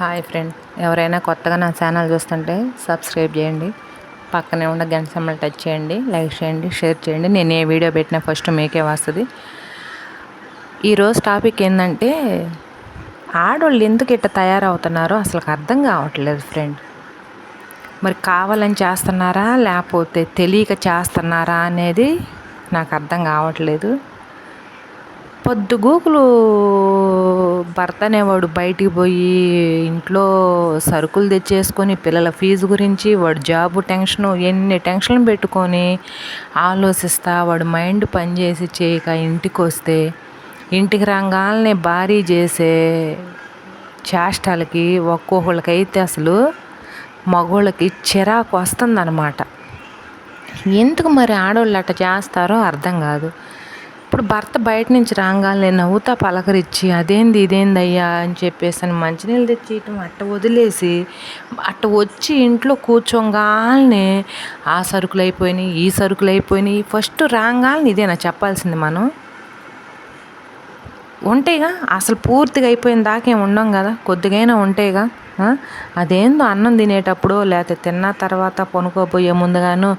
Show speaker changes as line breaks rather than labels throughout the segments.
Hi friend. ఎవరైనా కొత్తగా నా ఛానల్ చూస్తుంటే సబ్స్క్రైబ్ చేయండి. పక్కనే ఉన్న గంట సమ్మలు టచ్ చేయండి. లైక్ చేయండి షేర్ చేయండి. నేను ఏ వీడియో పెట్టినా ఫస్ట్ మీకే వస్తుంది. ఈరోజు టాపిక్ ఏంటంటే ఆడవాళ్ళు ఎందుకు ఇట్ట తయారవుతున్నారో అసలు అర్థం కావట్లేదు ఫ్రెండ్. మరి కావాలని చేస్తున్నారా లేకపోతే తెలియక చేస్తున్నారా అనేది నాకు అర్థం కావట్లేదు. పొద్దుగూకులు భర్త అనేవాడు బయటికి పోయి ఇంట్లో సరుకులు తెచ్చేసుకొని పిల్లల ఫీజు గురించి వాడు జాబు టెన్షన్ ఎన్ని టెన్షన్లు పెట్టుకొని ఆలోచిస్తా వాడు మైండ్ పనిచేసి చేయక ఇంటికి వస్తే ఇంటికి రాగానే భారీ చేసే చేష్టలకి ఒక్కొక్కళ్ళకైతే అసలు మగోళ్ళకి చిరాకు వస్తుందన్నమాట. ఎందుకు మరి ఆడవాళ్ళు అట్ట చేస్తారో అర్థం కాదు. ఇప్పుడు భర్త బయట నుంచి రాగానే నవ్వుతా పలకరించి అదేంది ఇదేంది అయ్యా అని చెప్పేసి అని మంచినీళ్ళు తెచ్చి ఇటు అట్ట వదిలేసి అట్ట వచ్చి ఇంట్లో కూర్చోగానే ఆ సరుకులు అయిపోయినాయి ఈ సరుకులు అయిపోయినాయి. ఫస్ట్ రాగాలని ఇదేనా చెప్పాల్సింది మనం? ఉంటాయిగా అసలు పూర్తిగా అయిపోయిన దాకా ఏమి ఉండం కదా? కొద్దిగైనా ఉంటాయిగా అదేందో అన్నం తినేటప్పుడు లేకపోతే తిన్న తర్వాత పనుకోబోయే ముందుగాను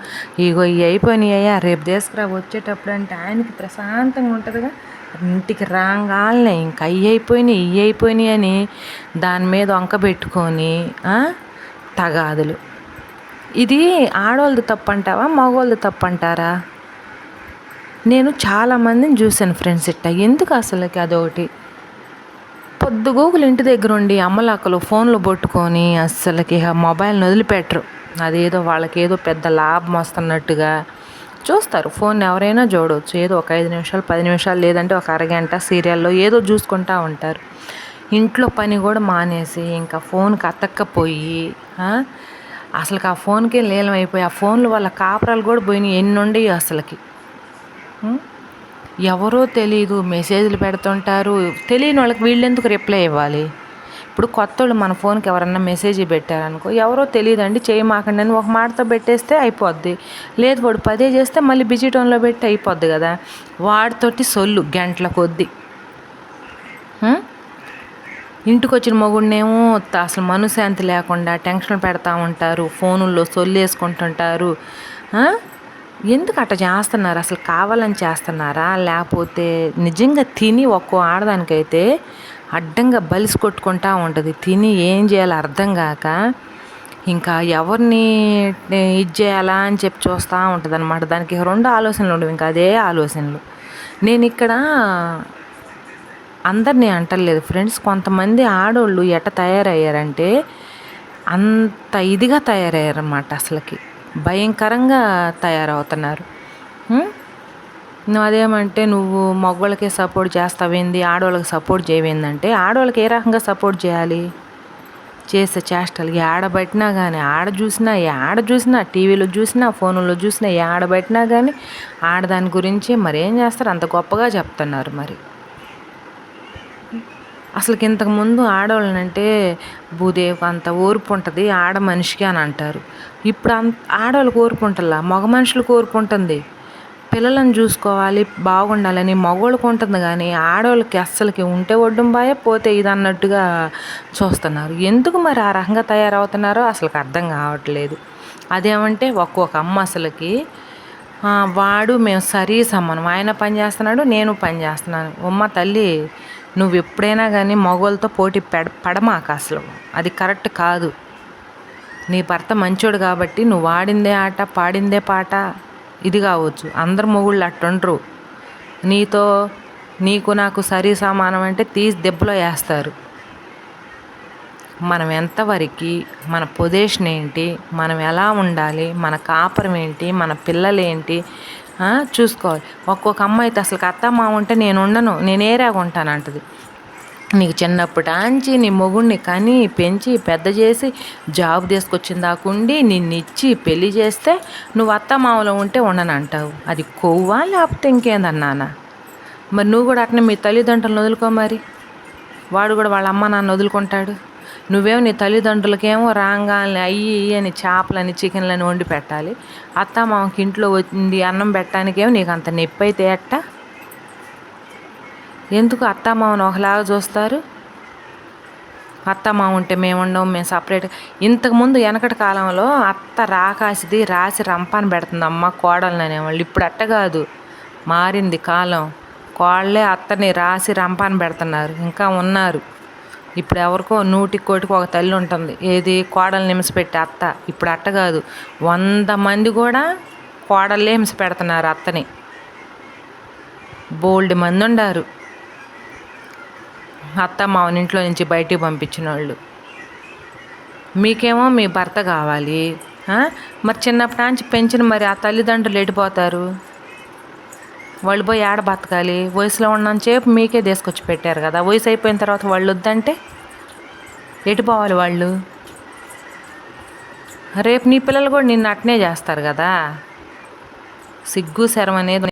ఇగో ఇవి అయిపోయినాయ్యా రేపు తీసుకురా వచ్చేటప్పుడు అంటే ఆయనకి ప్రశాంతంగా ఉంటుందిగా. ఇంటికి రాగానే ఇంక అవి అయిపోయినాయి ఇవి అయిపోయినాయి అని దాని మీద వంక పెట్టుకొని తగాదులు. ఇది ఆడవాళ్ళది తప్పంటావా మగవాళ్ళది తప్పంటారా? నేను చాలామందిని చూశాను ఫ్రెండ్స్ ఇట్ట. ఎందుకు అసలుకి అదొకటి? పొద్దుగోగులు ఇంటి దగ్గర ఉండి అమ్మలాకలు ఫోన్లు పట్టుకొని అస్సలకి మొబైల్ని వదిలిపెట్టరు. అదేదో వాళ్ళకి ఏదో పెద్ద లాభం వస్తున్నట్టుగా చూస్తారు. ఫోన్ ఎవరైనా చూడవచ్చు ఏదో ఒక ఐదు నిమిషాలు పది నిమిషాలు లేదంటే ఒక అరగంట సీరియల్లో ఏదో చూసుకుంటూ ఉంటారు. ఇంట్లో పని కూడా మానేసి ఇంకా ఫోన్కి అతక్కపోయి అసలుకి ఆ ఫోన్కే లీలం అయిపోయి ఆ ఫోన్లు వాళ్ళ కాపురాలు కూడా పోయినాయి ఎన్ని ఉండేవి అసలుకి ఎవరో తెలియదు మెసేజ్లు పెడుతుంటారు. తెలియని వాళ్ళకి వీళ్ళెందుకు రిప్లై ఇవ్వాలి? ఇప్పుడు కొత్త వాళ్ళు మన ఫోన్కి ఎవరన్నా మెసేజ్ పెట్టారనుకో ఎవరో తెలియదండి చేయమాకండి అని ఒక మాటతో పెట్టేస్తే అయిపోద్ది. లేదు వాడు పదే చేస్తే మళ్ళీ బిజీ టోన్లో పెట్టి అయిపోద్ది కదా. వాడితోటి సొల్లు గంటల కొద్దీ. ఇంటికి వచ్చిన మొగుడినేమో అసలు మనశ్శాంతి లేకుండా టెన్షన్ పెడతా ఉంటారు ఫోనుల్లో సొల్లు వేసుకుంటుంటారు ఎందుకు అట్ట చేస్తున్నారు? అసలు కావాలని చేస్తున్నారా? లేకపోతే నిజంగా తిని ఒక్కో ఆడదానికైతే అడ్డంగా బలిసి కొట్టుకుంటా ఉంటుంది. తిని ఏం చేయాలో అర్థం కాక ఇంకా ఎవరిని ఇది చేయాలా అని చెప్పి చూస్తూ ఉంటుంది అనమాట దానికి రెండు ఆలోచనలు ఉండవు ఇంకా అదే ఆలోచనలు. నేను ఇక్కడ అందరినీ అంటలేదు. ఫ్రెండ్స్ కొంతమంది ఆడవాళ్ళు ఎట్ట తయారయ్యారంటే అంత ఇదిగా తయారయ్యారన్నమాట అసలుకి. భయంకరంగా తయారవుతున్నారు. నువ్వు అదేమంటే నువ్వు మగవాళ్ళకే సపోర్ట్ చేస్తావేంది ఆడవాళ్ళకి సపోర్ట్ చేయవేందంటే ఆడవాళ్ళకి ఏ రకంగా సపోర్ట్ చేయాలి? చేసే చేష్టలు ఆడబట్టినా కానీ ఆడ చూసినా ఆడ చూసినా టీవీలో చూసినా ఫోన్లో చూసినా ఆడబట్టినా కానీ ఆడదాని గురించి మరి ఏం చేస్తారు? అంత గొప్పగా చెప్తున్నారు మరి. అసలుకి ఇంతకుముందు ఆడవాళ్ళనంటే భూదేవి అంత ఓర్పు ఉంటుంది ఆడ మనిషికి అని అంటారు. ఇప్పుడు అంత ఆడవాళ్ళకి ఓర్పు ఉంటుందా మగ మనుషులు ఓర్పు ఉంటుంది. పిల్లలను చూసుకోవాలి బాగుండాలని మగవాళ్ళకి ఉంటుంది కానీ ఆడవాళ్ళకి అస్సలకి ఉంటే ఒడ్డం బాయే పోతే ఇది అన్నట్టుగా చూస్తున్నారు. ఎందుకు మరి ఆ రకంగా తయారవుతున్నారో అసలుకి అర్థం కావట్లేదు. అదేమంటే ఒక్కొక్క అమ్మ అసలుకి వాడు మేము సరీ సమానం ఆయన పని చేస్తున్నాడు నేను పని చేస్తున్నాను. ఉమ్మ తల్లి నువ్వు ఎప్పుడైనా కానీ మగవాళ్ళతో పోటీ పెడ పడమాక అసలు. అది కరెక్ట్ కాదు. నీ భర్త మంచోడు కాబట్టి నువ్వు ఆడిందే ఆట పాడిందే పాట ఇది కావచ్చు. అందరు మొగుళ్ళు అట్టుండ్రు. నీతో నీకు నాకు సరి సమానం అంటే తీసి దెబ్బలో వేస్తారు. మనం ఎంతవరకు మన పొజిషన్ ఏంటి మనం ఎలా ఉండాలి మన కాపురం ఏంటి మన పిల్లలేంటి చూసుకోవాలి. ఒక్కొక్క అమ్మాయి అయితే అసలు అత్త మా ఉంటే నేను ఉండను నేను ఏరాగా ఉంటాను అంటది. నీకు చిన్నప్పటి ఆంచి నీ మొగుడిని కని పెంచి పెద్ద చేసి జాబ్ తీసుకొచ్చిన దాకుండి నిన్ను ఇచ్చి పెళ్ళి చేస్తే నువ్వు అత్త మామలో ఉంటే ఉండనంటావు అది కొవ్వా లేకపోతే ఇంకేందన్నానా మరి నువ్వు కూడా అట్నే మీ తల్లిదండ్రులను వదులుకో మరి. వాడు కూడా వాళ్ళ అమ్మ నాన్న వదులుకుంటాడు. నువ్వేమో నీ తల్లిదండ్రులకేమో రాగాలని అయ్యి అని చేపలని చికెన్లని వండి పెట్టాలి. అత్త మామకి ఇంట్లో వచ్చింది అన్నం పెట్టడానికేమో నీకు అంత నొప్పి అయితే ఎట్టా? ఎందుకు అత్తమామను ఒకలాగా చూస్తారు? అత్తమామ ఉంటే మేము ఉండం మేము సపరేట్ ఇంతకుముందు వెనకటి కాలంలో అత్త రాకాసిది రాసి రంపాన్ని పెడుతుంది. అమ్మ కోడలు అనేవాళ్ళు. ఇప్పుడు అట్ట కాదు. మారింది కాలం. కోళ్ళే అత్తని రాసి రంపాన్ని పెడుతున్నారు. ఇంకా ఉన్నారు. ఇప్పుడు ఎవరికో నూటికి కోటికి ఒక తల్లి ఉంటుంది. ఏది కోడలు నిమిషపెట్టే అత్త? ఇప్పుడు అట్ట కాదు. వంద మంది కూడా కోడళ్ళే హింస పెడుతున్నారు అత్తని. బోల్డ్ మంది ఉండారు. అత్త మావని ఇంట్లో నుంచి బయటికి పంపించిన వాళ్ళు మీకేమో మీ భర్త కావాలి. మరి చిన్నప్పటి నుంచి పెంచిన మరి ఆ తల్లిదండ్రులు ఎడిపోతారు వాళ్ళు పోయి ఆడ బతకాలి. వయసులో ఉన్నంతసేపు మీకే తీసుకొచ్చి పెట్టారు కదా. వయసు అయిపోయిన తర్వాత వాళ్ళు వద్దంటే ఎటు పోవాలి వాళ్ళు? రేపు నీ పిల్లలు కూడా నిన్ను అట్నే చేస్తారు కదా. సిగ్గు శరం అనేది